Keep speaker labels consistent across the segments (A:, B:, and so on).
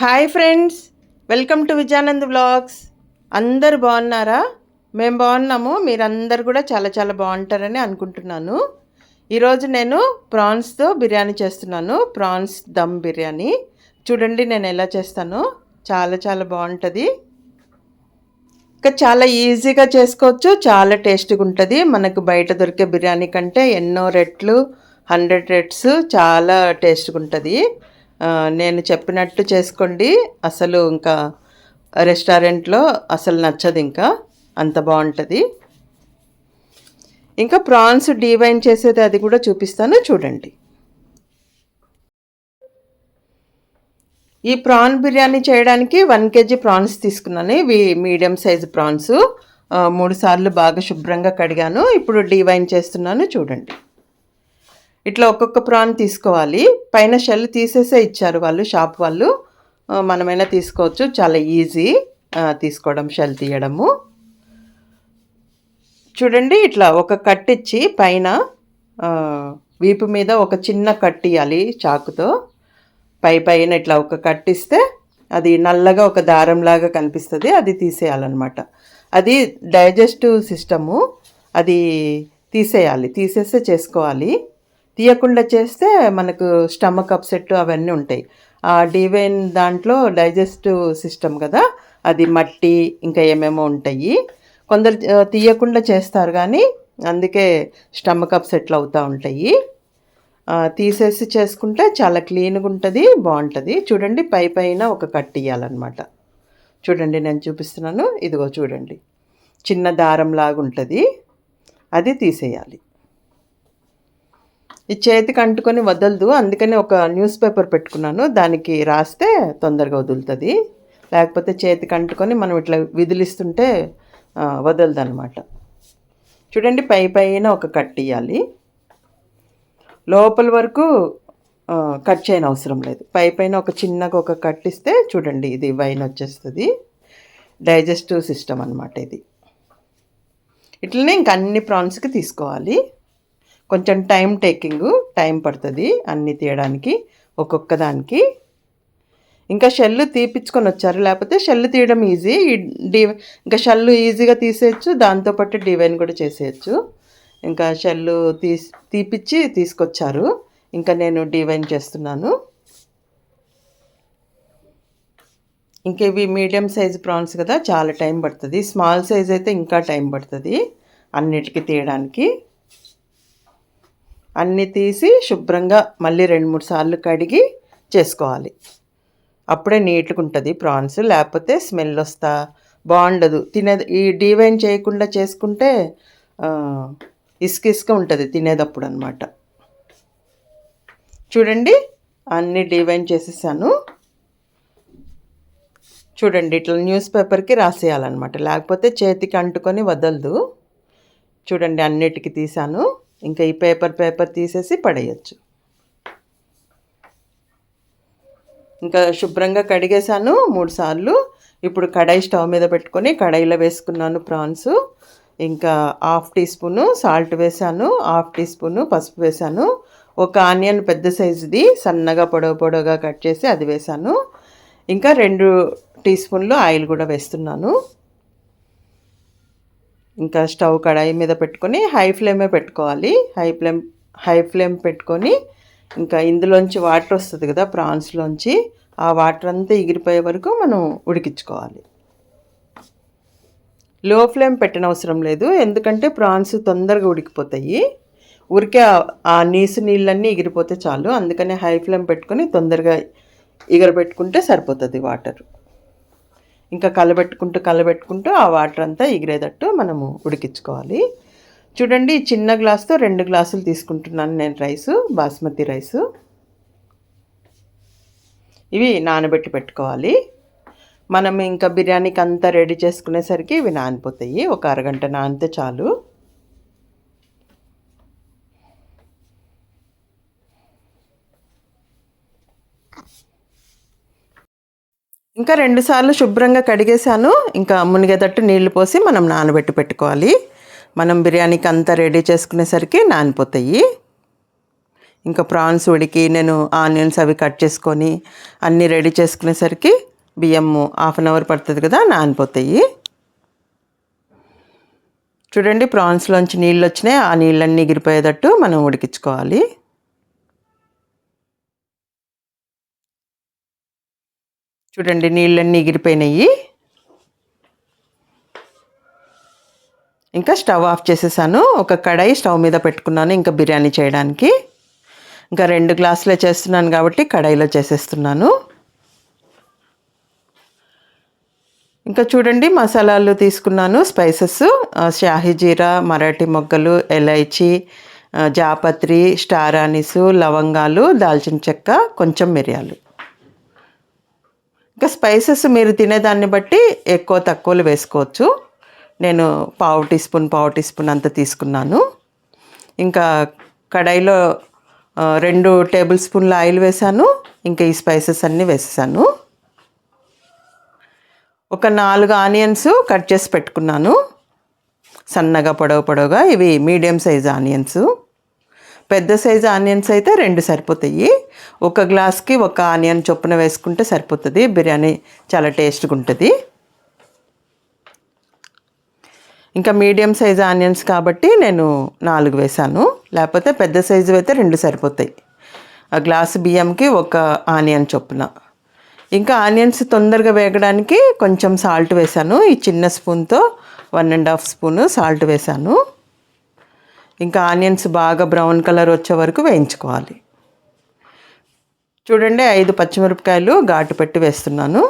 A: Hi friends welcome to Vijayanand vlogs. అందరు బాగున్నారా? మేము బాగున్నాము మీరందరు కూడా చాలా చాలా బాగుంటారని అనుకుంటున్నాను. ఈరోజు నేను ప్రాన్స్తో బిర్యానీ చేస్తున్నాను ప్రాన్స్ దమ్ బిర్యానీ. చూడండి నేను ఎలా చేస్తాను చాలా చాలా బాగుంటుంది. ఇంకా చాలా ఈజీగా చేసుకోవచ్చు చాలా టేస్టీగా ఉంటుంది. మనకు బయట దొరికే బిర్యానీ కంటే ఎన్నో రెట్లు హండ్రెడ్ రెట్స్ చాలా టేస్ట్గా ఉంటుంది. నేను చెప్పినట్టు చేసుకోండి. అసలు ఇంకా రెస్టారెంట్లో అసలు నచ్చదు ఇంకా. అంత బాగుంటుంది. ఇంకా ప్రాన్స్ డీవైన్ చేసేది అది కూడా చూపిస్తాను. చూడండి. ఈ ప్రాన్ బిర్యానీ చేయడానికి వన్ కేజీ ప్రాన్స్ తీసుకున్నాను. ఇవి మీడియం సైజు ప్రాన్స్. మూడు సార్లు బాగా శుభ్రంగా కడిగాను. ఇప్పుడు డీవైన్ చేస్తున్నాను. చూడండి. ఇట్లా ఒక్కొక్క ప్రాన్ తీసుకోవాలి. పైన షెల్ తీసేసే ఇచ్చారు వాళ్ళు షాప్ వాళ్ళు. మనమైనా తీసుకోవచ్చు. చాలా ఈజీ తీసుకోవడం షెల్ తీయడము. చూడండి ఇట్లా ఒక కట్టిచ్చి పైన వీపు మీద ఒక చిన్న కట్టియాలి చాకుతో. పై పైన ఇట్లా ఒక కట్టిస్తే అది నల్లగా ఒక దారంలాగా కనిపిస్తుంది. అది తీసేయాలన్నమాట. అది డైజెస్టివ్ సిస్టము. అది తీసేయాలి. తీసేస్తే చేసుకోవాలి. తీయకుండా చేస్తే మనకు స్టమక్ అప్సెట్ అవన్నీ ఉంటాయి. ఆ డివైన్ దాంట్లో డైజెస్టివ్ సిస్టమ్ కదా అది మట్టి ఇంకా ఏమేమో ఉంటాయి. కొందరు తీయకుండా చేస్తారు కానీ అందుకే స్టమక్ అప్సెట్లు అవుతూ ఉంటాయి. తీసేసి చేసుకుంటే చాలా క్లీన్గా ఉంటుంది బాగుంటుంది. చూడండి పై పైన ఒక కట్ ఇవ్వాలన్నమాట చూడండి నేను చూపిస్తున్నాను. ఇదిగో చూడండి. చిన్న దారం లాగా ఉంటుంది అది తీసేయాలి. ఈ చేతికి అంటుకొని వదలదు. అందుకని ఒక న్యూస్ పేపర్ పెట్టుకున్నాను. దానికి రాస్తే తొందరగా వదులుతుంది. లేకపోతే చేతికి అంటుకొని మనం ఇట్లా విదిలిస్తుంటే వదలదు అనమాట చూడండి పై పైన ఒక కట్ ఇవ్వాలి లోపల వరకు కట్ చేయని అవసరం లేదు. పై పైన ఒక చిన్నగా ఒక కట్ ఇస్తే చూడండి ఇది వైన్ వచ్చేస్తుంది. డైజెస్టివ్ సిస్టమ్ అనమాట ఇది. ఇట్లనే ఇంక అన్ని ప్రాన్స్కి తీసుకోవాలి. కొంచెం టైం టేకింగ్ టైం పడుతుంది అన్నీ తీయడానికి ఒక్కొక్క దానికి. ఇంకా షెల్లు తీపిచ్చుకొని వచ్చారు లేకపోతే షెల్లు తీయడం ఈజీ. ఈ డి ఇంకా షెల్లు ఈజీగా తీసేయచ్చు దాంతోపాటు డివైన్ కూడా చేసేయచ్చు. ఇంకా షెల్లు తీ తీపిచ్చి తీసుకొచ్చారు. ఇంకా నేను డివైన్ చేస్తున్నాను. ఇంకా ఇవి మీడియం సైజ్ ప్రాన్స్ కదా చాలా టైం పడుతుంది. స్మాల్ సైజ్ అయితే ఇంకా టైం పడుతుంది అన్నిటికీ తీయడానికి. అన్నీ తీసి శుభ్రంగా మళ్ళీ రెండు మూడు సార్లు కడిగి చేసుకోవాలి. అప్పుడే నీట్గా ఉంటుంది ప్రాన్స్ లేకపోతే స్మెల్ వస్తా బాగుండదు. తినేది ఈ డివైన్ చేయకుండా చేసుకుంటే ఇసుక ఇసుక ఉంటుంది తినేటప్పుడు అనమాట చూడండి అన్నీ డివైన్ చేసేసాను. చూడండి ఇట్లా న్యూస్ పేపర్కి రాసేయాలన్నమాట. లేకపోతే చేతికి అంటుకొని వదలదు. చూడండి అన్నిటికీ తీసాను. ఇంకా ఈ పేపర్ పేపర్ తీసేసి పడేయచ్చు. ఇంకా శుభ్రంగా కడిగేసాను మూడు సార్లు. ఇప్పుడు కడాయి స్టవ్ మీద పెట్టుకొని కడాయిలో వేసుకున్నాను ప్రాన్స్. ఇంకా హాఫ్ టీ స్పూను సాల్ట్ వేసాను హాఫ్ టీ స్పూను పసుపు వేసాను ఒక ఆనియన్ పెద్ద సైజుది సన్నగా పొడవు పొడవుగా కట్ చేసి అది వేసాను ఇంకా రెండు టీ స్పూన్లు ఆయిల్ కూడా వేస్తున్నాను. ఇంకా స్టవ్ కడాయి మీద పెట్టుకొని హై ఫ్లేమే పెట్టుకోవాలి. హై ఫ్లేమ్ హై ఫ్లేమ్ పెట్టుకొని ఇంకా ఇందులోంచి వాటర్ వస్తుంది కదా ప్రాన్స్లోంచి ఆ వాటర్ అంతా ఎగిరిపోయే వరకు మనం ఉడికించుకోవాలి. లో ఫ్లేమ్ పెట్టనవసరం లేదు ఎందుకంటే ప్రాన్స్ తొందరగా ఉడికిపోతాయి. ఊరికే ఆ- ఆ నీసు నీళ్ళన్నీ ఎగిరిపోతే చాలు అందుకనే హై ఫ్లేమ్ పెట్టుకొని తొందరగా ఎగరబెట్టుకుంటే సరిపోతుంది వాటర్. ఇంకా కలబెట్టుకుంటూ కలబెట్టుకుంటూ ఆ వాటర్ అంతా ఎగిరేటట్టు మనము ఉడికించుకోవాలి. చూడండి చిన్న గ్లాస్తో రెండు గ్లాసులు తీసుకుంటున్నాను నేను రైసు బాస్మతి రైసు. ఇవి నానబెట్టి పెట్టుకోవాలి. మనం ఇంకా బిర్యానీకి అంతా రెడీ చేసుకునేసరికి ఇవి నానిపోతాయి. ఒక అరగంట నానితే చాలు. ఇంకా రెండుసార్లు శుభ్రంగా కడిగేసాను ఇంకా మునిగేటట్టు నీళ్ళు పోసి మనం నానబెట్టి పెట్టుకోవాలి. మనం బిర్యానీకి అంతా రెడీ చేసుకునేసరికి నానిపోతాయి. ఇంకా ప్రాన్స్ ఉడికి నేను ఆనియన్స్ అవి కట్ చేసుకొని అన్నీ రెడీ చేసుకునేసరికి బియ్యము హాఫ్ అన్ అవర్ పడుతుంది కదా నానిపోతాయి. చూడండి ప్రాన్స్లోంచి నీళ్ళు వచ్చినాయి. ఆ నీళ్ళన్నీ ఎగిరిపోయేటట్టు మనం ఉడికించుకోవాలి. చూడండి నీళ్ళన్నీ ఎగిరిపోయినాయి. ఇంకా స్టవ్ ఆఫ్ చేసేసాను. ఒక కడాయి స్టవ్ మీద పెట్టుకున్నాను ఇంకా బిర్యానీ చేయడానికి. ఇంకా రెండు గ్లాసులే చేస్తున్నాను కాబట్టి కడాయిలో చేసేస్తున్నాను. ఇంకా చూడండి మసాలాలు తీసుకున్నాను స్పైసెస్ షాహీ జీరా మరాఠీ మొగ్గలు ఎలైచి జాపత్రి స్టార్ ఆనీసు లవంగాలు దాల్చిన చెక్క కొంచెం మిరియాలు. ఇంకా స్పైసెస్ మీరు తినేదాన్ని బట్టి ఎక్కువ తక్కువలు వేసుకోవచ్చు. నేను పావు టీ స్పూన్ పావు టీ స్పూన్ అంత తీసుకున్నాను. ఇంకా కడాయిలో రెండు టేబుల్ స్పూన్ల ఆయిల్ వేసాను ఇంకా ఈ స్పైసెస్ అన్నీ వేసేసాను. ఒక నాలుగు ఆనియన్స్ కట్ చేసి పెట్టుకున్నాను. సన్నగా పొడవు పొడవుగా ఇవి మీడియం సైజ్ ఆనియన్స్. పెద్ద సైజు ఆనియన్స్ అయితే రెండు సరిపోతాయి. ఒక గ్లాస్కి ఒక ఆనియన్ చొప్పున వేసుకుంటే సరిపోతుంది. బిర్యానీ చాలా టేస్ట్గా ఉంటుంది. ఇంకా మీడియం సైజు ఆనియన్స్ కాబట్టి నేను నాలుగు వేసాను. లేకపోతే పెద్ద సైజు అయితే రెండు సరిపోతాయి. ఆ గ్లాసు బియ్యంకి ఒక ఆనియన్ చొప్పున. ఇంకా ఆనియన్స్ తొందరగా వేగడానికి కొంచెం సాల్ట్ వేసాను. ఈ చిన్న స్పూన్తో one and half spoon salt వేసాను. ఇంకా ఆనియన్స్ బాగా బ్రౌన్ కలర్ వచ్చే వరకు వేయించుకోవాలి. చూడండి ఐదు పచ్చిమిరపకాయలు ఘాటు పెట్టి వేస్తున్నాను.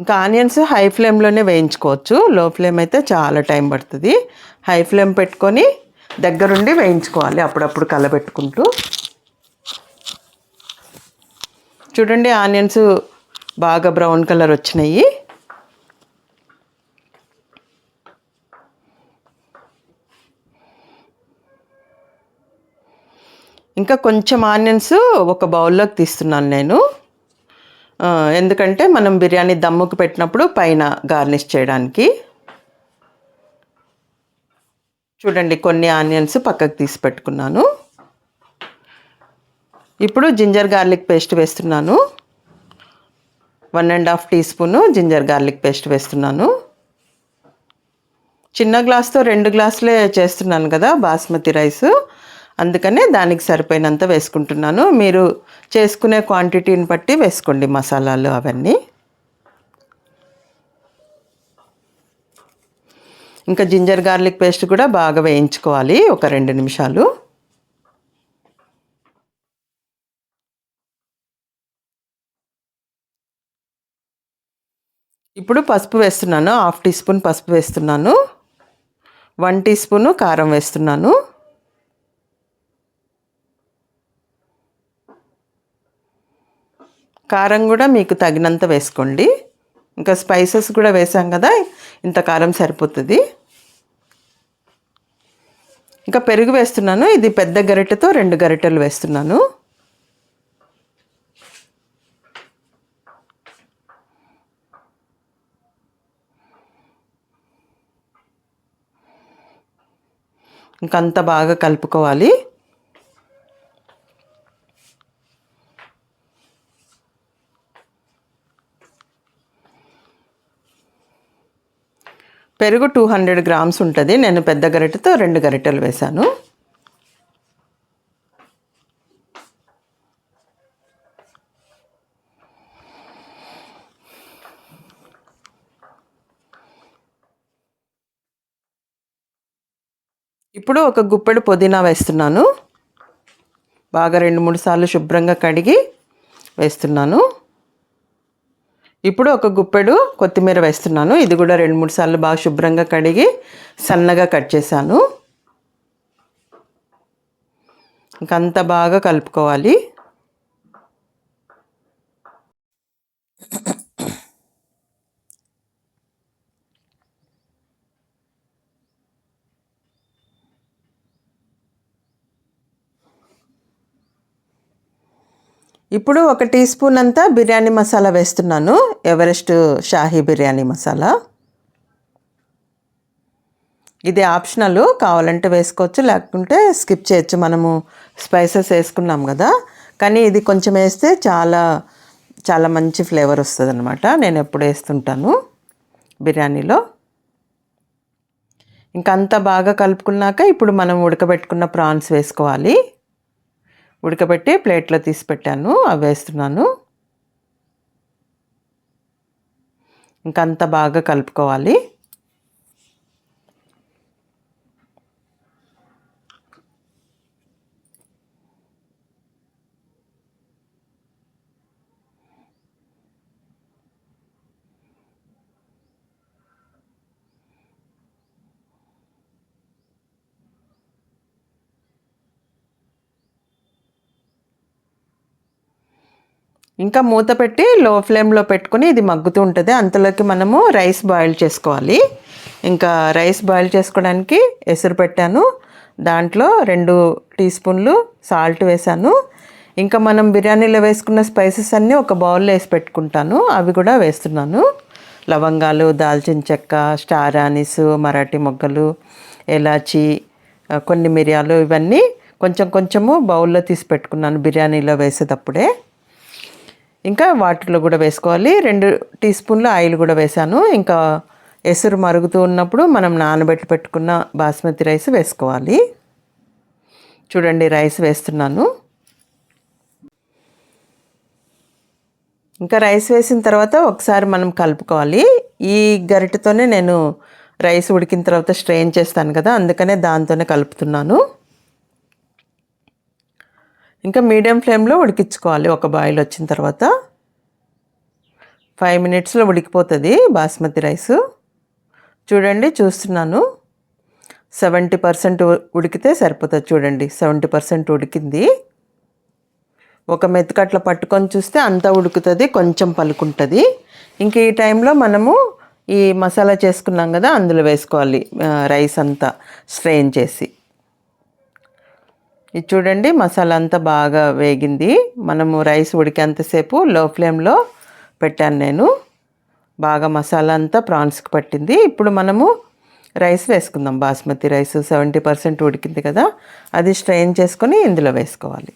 A: ఇంకా ఆనియన్స్ హై ఫ్లేమ్లోనే వేయించుకోవచ్చు. లో ఫ్లేమ్ అయితే చాలా టైం పడుతుంది. హై ఫ్లేమ్ పెట్టుకొని దగ్గరుండి వేయించుకోవాలి అప్పుడప్పుడు కలబెట్టుకుంటూ. చూడండి ఆనియన్స్ బాగా బ్రౌన్ కలర్ వచ్చినాయి. ఇంకా కొంచెం ఆనియన్స్ ఒక బౌల్లోకి తీస్తున్నాను నేను. ఎందుకంటే మనం బిర్యానీ దమ్ముకు పెట్టినప్పుడు పైన గార్నిష్ చేయడానికి. చూడండి కొన్ని ఆనియన్స్ పక్కకు తీసి పెట్టుకున్నాను. ఇప్పుడు జింజర్ గార్లిక్ పేస్ట్ వేస్తున్నాను. One and half teaspoon ginger garlic paste వేస్తున్నాను. చిన్న గ్లాస్తో రెండు గ్లాసులే చేస్తున్నాను కదా బాస్మతి రైస్. అందుకనే దానికి సరిపోయినంత వేసుకుంటున్నాను. మీరు చేసుకునే క్వాంటిటీని బట్టి వేసుకోండి మసాలాలు అవన్నీ. ఇంకా జింజర్ గార్లిక్ పేస్ట్ కూడా బాగా వేయించుకోవాలి ఒక రెండు నిమిషాలు. ఇప్పుడు పసుపు వేస్తున్నాను హాఫ్ టీ స్పూన్ పసుపు వేస్తున్నాను వన్ టీ స్పూను కారం వేస్తున్నాను. కారం కూడా మీకు తగినంత వేసుకోండి. ఇంకా స్పైసెస్ కూడా వేసాం కదా ఇంత కారం సరిపోతుంది. ఇంకా పెరుగు వేస్తున్నాను ఇది పెద్ద గరిటెతో రెండు గరిటెలు వేస్తున్నాను. ఇంకంత బాగా కలుపుకోవాలి. పెరుగు టూ హండ్రెడ్ గ్రామ్స్ ఉంటుంది. నేను పెద్ద గరిటెతో రెండు గరిటెలు వేశాను. ఇప్పుడు ఒక గుప్పెడు పుదీనా వేస్తున్నాను. బాగా రెండు మూడు సార్లు శుభ్రంగా కడిగి వేస్తున్నాను. ఇప్పుడు ఒక గుప్పెడు కొత్తిమీర వేస్తున్నాను. ఇది కూడా రెండు మూడు సార్లు బాగా శుభ్రంగా కడిగి సన్నగా కట్ చేశాను. ఇంకంత బాగా కలుపుకోవాలి. ఇప్పుడు ఒక టీ స్పూన్ అంతా బిర్యానీ మసాలా వేస్తున్నాను. ఎవరెస్ట్ షాహీ బిర్యానీ మసాలా. ఇది ఆప్షనల్ కావాలంటే వేసుకోవచ్చు లేకుంటే స్కిప్ చేయొచ్చు. మనము స్పైసెస్ వేసుకున్నాం కదా. కానీ ఇది కొంచెం వేస్తే చాలా చాలా మంచి ఫ్లేవర్ వస్తుంది అనమాట నేను ఎప్పుడు వేస్తుంటాను బిర్యానీలో. ఇంకా అంతా బాగా కలుపుకున్నాక ఇప్పుడు మనం ఉడకబెట్టుకున్న ప్రాన్స్ వేసుకోవాలి. ఉడకబెట్టి ప్లేట్లో తీసి పెట్టాను. అవి వేస్తున్నాను. ఇంకంత బాగా కలుపుకోవాలి. ఇంకా మూత పెట్టి లో ఫ్లేమ్లో పెట్టుకుని ఇది మగ్గుతూ ఉంటుంది అంతలోకి మనము రైస్ బాయిల్ చేసుకోవాలి. ఇంకా రైస్ బాయిల్ చేసుకోవడానికి ఎసురు పెట్టాను. దాంట్లో రెండు టీ స్పూన్లు సాల్ట్ వేసాను. ఇంకా మనం బిర్యానీలో వేసుకున్న స్పైసెస్ అన్నీ ఒక బౌల్లో వేసి పెట్టుకుంటాను. అవి కూడా వేస్తున్నాను. లవంగాలు దాల్చిన చెక్క స్టార్ ఆనిస్ మరాఠీ మొగ్గలు ఎలాచి కొన్ని మిరియాలు ఇవన్నీ కొంచెం కొంచెము బౌల్లో తీసి పెట్టుకున్నాను బిర్యానీలో వేసేటప్పుడే. ఇంకా వాటిలో కూడా వేసుకోవాలి. రెండు టీ స్పూన్లు ఆయిల్ కూడా వేసాను ఇంకా ఎసురు మరుగుతూ ఉన్నప్పుడు మనం నానబెట్టి పెట్టుకున్న బాస్మతి రైస్ వేసుకోవాలి. చూడండి రైస్ వేస్తున్నాను. ఇంకా రైస్ వేసిన తర్వాత ఒకసారి మనం కలుపుకోవాలి. ఈ గరిటతోనే నేను రైస్ ఉడికిన తర్వాత స్ట్రెయిన్ చేస్తాను కదా అందుకనే దాంతోనే కలుపుతున్నాను. ఇంకా మీడియం ఫ్లేమ్లో ఉడికించుకోవాలి. ఒక బాయిల్ వచ్చిన తర్వాత ఫైవ్ మినిట్స్లో ఉడికిపోతుంది బాస్మతి రైస్. చూడండి చూస్తున్నాను. సెవెంటీ పర్సెంట్ ఉడికితే సరిపోతుంది చూడండి. సెవెంటీ పర్సెంట్ ఉడికింది. ఒక మెతుకట్ల పట్టుకొని చూస్తే అంతా ఉడుకుతుంది కొంచెం పలుకుంటుంది. ఇంక ఈ టైంలో మనము ఈ మసాలా చేసుకున్నాం కదా అందులో వేసుకోవాలి రైస్ అంతా స్ట్రెయిన్ చేసి. ఇది చూడండి మసాలా అంతా బాగా వేగింది. మనము రైస్ ఉడికేంతసేపు లో ఫ్లేమ్లో పెట్టాను నేను. బాగా మసాలా అంతా ప్రాన్స్కి పట్టింది. ఇప్పుడు మనము రైస్ వేసుకుందాం. బాస్మతి రైస్ సెవెంటీ పర్సెంట్ ఉడికింది కదా అది స్ట్రెయిన్ చేసుకొని ఇందులో వేసుకోవాలి.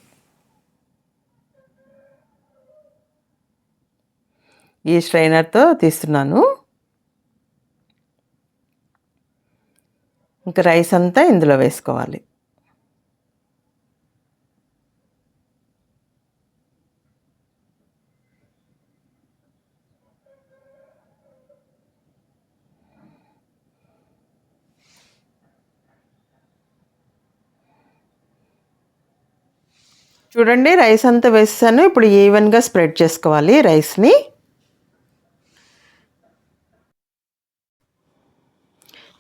A: ఈ స్ట్రైనర్తో తీస్తున్నాను. ఇంకా రైస్ అంతా ఇందులో వేసుకోవాలి. చూడండి రైస్ అంతా వేసాను ఇప్పుడు ఈవెన్గా స్ప్రెడ్ చేసుకోవాలి రైస్ని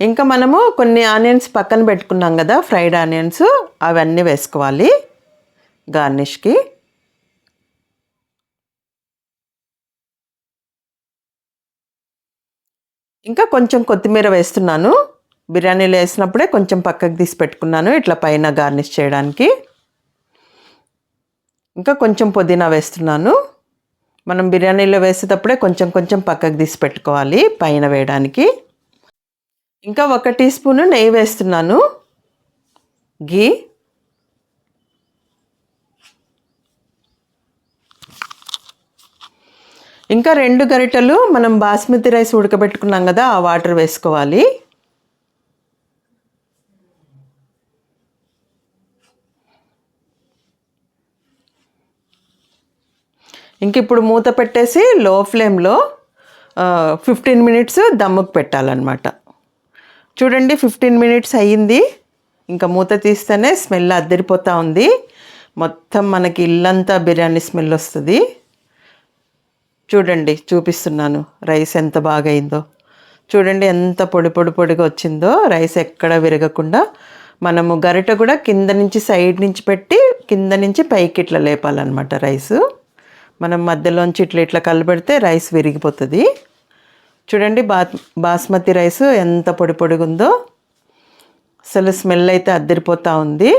A: ఇంకా మనము కొన్ని ఆనియన్స్ పక్కన పెట్టుకున్నాం కదా ఫ్రైడ్ ఆనియన్స్ అవన్నీ వేసుకోవాలి గార్నిష్కి ఇంకా కొంచెం కొత్తిమీర వేస్తున్నాను. బిర్యానీలో వేసినప్పుడే కొంచెం పక్కకు తీసి పెట్టుకున్నాను ఇట్లా పైన గార్నిష్ చేయడానికి. ఇంకా కొంచెం పుదీనా వేస్తున్నాను. మనం బిర్యానీలో వేసేటప్పుడే కొంచెం కొంచెం పక్కకు తీసి పెట్టుకోవాలి పైన వేయడానికి. ఇంకా ఒక టీ స్పూను నెయ్యి వేస్తున్నాను. గీ ఇంకా రెండు గరిటెలు మనం బాస్మతి రైస్ ఉడకబెట్టుకున్నాం కదా ఆ వాటర్ వేసుకోవాలి. ఇంక ఇప్పుడు మూత పెట్టేసి లో ఫ్లేమ్లో ఫిఫ్టీన్ మినిట్స్ దమ్ముకు పెట్టాలన్నమాట. చూడండి ఫిఫ్టీన్ మినిట్స్ అయ్యింది. ఇంకా మూత తీస్తేనే స్మెల్ అద్దరిపోతూ ఉంది. మొత్తం మనకి ఇల్లంతా బిర్యానీ స్మెల్ వస్తుంది. చూడండి చూపిస్తున్నాను రైస్ ఎంత బాగా అయిందో చూడండి ఎంత పొడి పొడి పొడిగా వచ్చిందో. రైస్ ఎక్కడ విరగకుండా మనము గరిట కూడా కింద నుంచి సైడ్ నుంచి పెట్టి కింద నుంచి పైకి ఇట్లా లేపాలన్నమాట రైసు. మనం మధ్యలోంచి ఇట్లా ఇట్లా కలబెడితే రైస్ విరిగిపోతుంది. చూడండి బా బాస్మతి రైస్ ఎంత పొడి పొడిగుందో. అసలు స్మెల్ అయితే అద్దరిపోతూ ఉంది.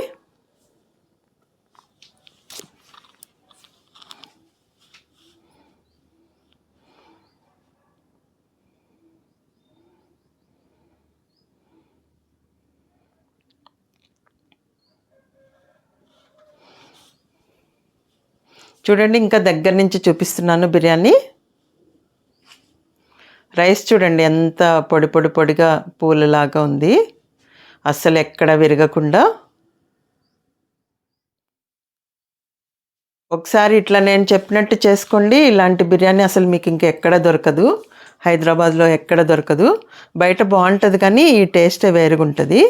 A: చూడండి ఇంకా దగ్గర నుంచి చూపిస్తున్నాను బిర్యానీ. రైస్ చూడండి ఎంత పొడి పొడి పొడిగా పూలలాగా ఉంది. అస్సలు ఎక్కడ విరగకుండా. ఒకసారి ఇట్లా నేను చెప్పినట్టు చేసుకోండి ఇలాంటి బిర్యానీ అసలు మీకు ఇంకెక్కడ దొరకదు. హైదరాబాద్లో ఎక్కడ దొరకదు. బయట బాగుంటుంది కానీ ఈ టేస్టే వేరుగా ఉంటుంది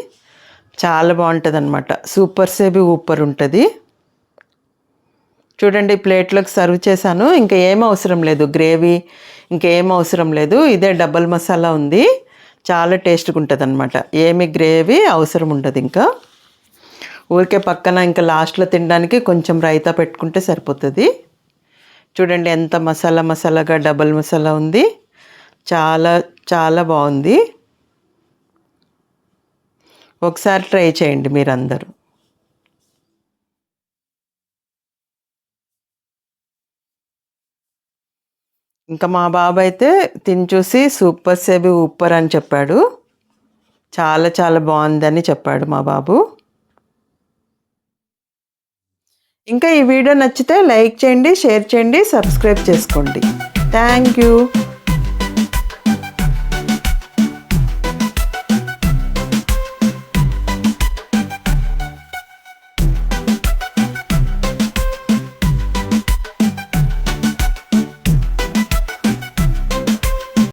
A: చాలా బాగుంటుంది అనమాట సూపర్ సేబి ఊపర్ ఉంటుంది. చూడండి ప్లేట్లోకి సర్వ్ చేశాను. ఇంకా ఏం అవసరం లేదు. గ్రేవీ ఇంకేం అవసరం లేదు. ఇదే డబల్ మసాలా ఉంది. చాలా టేస్ట్గా ఉంటుంది అనమాట ఏమి గ్రేవీ అవసరం ఉండదు ఇంకా. ఊరికే పక్కన ఇంకా లాస్ట్లో తినడానికి కొంచెం రైతా పెట్టుకుంటే సరిపోతుంది. చూడండి ఎంత మసాలా మసాలాగా డబల్ మసాలా ఉంది. చాలా చాలా బాగుంది. ఒకసారి ట్రై చేయండి మీరందరూ. ఇంకా మా బాబు అయితే తిని చూసి సూపర్ సేబి ఉప్పర్ అని చెప్పాడు. చాలా చాలా బాగుందని చెప్పాడు మా బాబు. ఇంకా ఈ వీడియో నచ్చితే లైక్ చేయండి షేర్ చేయండి సబ్స్క్రైబ్ చేసుకోండి. Thank you.